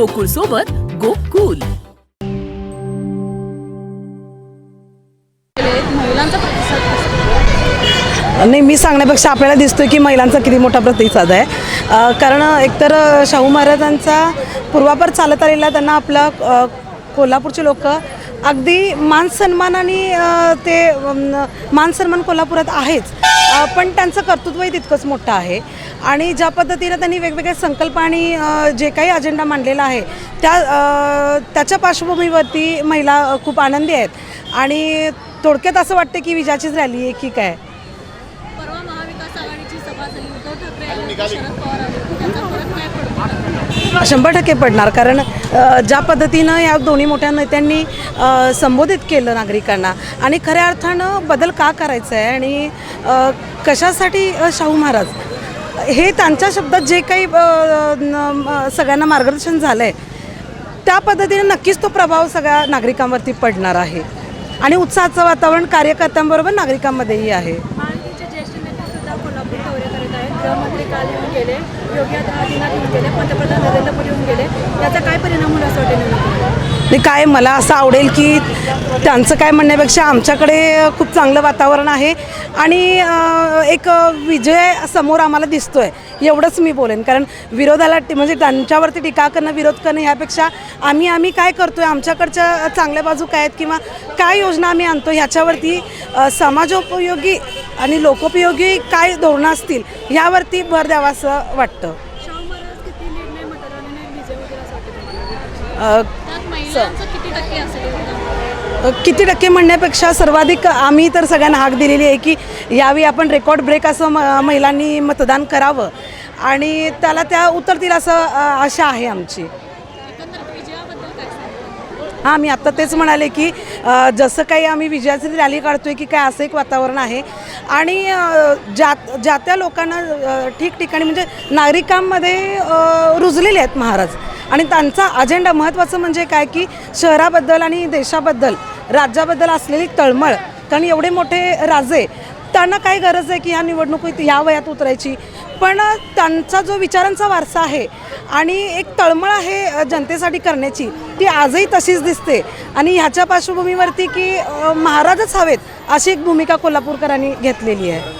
गोकुळ सोबत गोकुल. महिलांचा प्रतिसाद कसा? नाही मी सांगण्यापेक्षा आपल्याला दिसतोय की महिलांचा किती मोठा प्रतिसाद आहे. कारण एकतर शाहू महाराजांचा पूर्वापार चालत आलेला त्यांना आपला कोल्हापूरचे लोक अगदी मान सन्मानाने अ, ते अम, मान सन्मान कोल्हापुरात आहेच. पण त्यांचं कर्तृत्वही तितकंच मोठं आहे. आणि ज्या पद्धतीनं त्यांनी वेगवेगळे संकल्प आणि जे काही अजेंडा मांडलेला आहे त्या त्याच्या पार्श्वभूमीवरती महिला खूप आनंदी आहेत. आणि थोडक्यात असं वाटतं की विजयाचीच रॅली आहे की काय? शंभर टक्के पडणार कारण ज्या पद्धतीनं या दोन्ही मोठ्या नेत्यांनी संबोधित केलं नागरिकांना आणि खऱ्या अर्थानं बदल का करायचा आहे आणि कशासाठी शाहू महाराज? हे त्यांच्या शब्दात जे काही सगळ्यांना मार्गदर्शन झालं आहे त्या पद्धतीने नक्कीच तो प्रभाव सगळ्या नागरिकांवरती पडणार आहे. आणि उत्साहाचं वातावरण कार्यकर्त्यांबरोबर नागरिकांमध्येही आहे. गृहमंत्री काल येऊन गेले. योगी आदित्यनाथ येऊन गेले. पंतप्रधान नरेंद्र मोदी येऊन गेले. याचा काय परिणाम होईल असं वाटेल काय मला असं आवडेल की त्यांचं काय म्हणण्यापेक्षा आमच्याकडे खूप चांगलं वातावरण आहे. आणि एक विजय समोर आम्हाला दिसतोय. एवढंच मी बोलेन. कारण विरोधाला म्हणजे त्यांच्यावरती टीका करणं विरोध करणं ह्यापेक्षा आम्ही आम्ही काय करतोय? आमच्याकडच्या चांगल्या बाजू काय आहेत? किंवा काय योजना आम्ही आणतो ह्याच्यावरती समाजोपयोगी आणि लोकोपयोगी काय धोरणं असतील ह्यावरती भर द्यावा असं वाटतं. किती टक्के म्हणण्यापेक्षा सर्वाधिक आम्ही तर सगळ्यांना हाक दिलेली आहे की यावेळी आपण रेकॉर्ड ब्रेक असं म महिलांनी मतदान करावं. आणि त्याला त्या उतरतील असं आशा आहे आमची. हां मी आत्ता तेच म्हणाले की जसं काही आम्ही विजयाची रॅली काढतोय की काय असं एक वातावरण आहे. आणि ज्या ज्या त्या लोकांना ठिकठिकाणी म्हणजे नागरिकांमध्ये रुजलेले आहेत महाराज. आणि त्यांचा अजेंडा महत्त्वाचं म्हणजे काय की शहराबद्दल आणि देशाबद्दल राज्याबद्दल असलेली तळमळ. कारण एवढे मोठे राजे त्यांना काय गरज आहे की ह्या निवडणुकीत ह्या वयात उतरायची? पण त्यांचा जो विचारांचा वारसा आहे आणि एक तळमळ आहे जनतेसाठी करण्याची. ती आजही तशीच दिसते. आणि ह्याच्या पार्श्वभूमीवरती की महाराजच हवेत अशी एक भूमिका कोल्हापूरकरांनी घेतलेली आहे.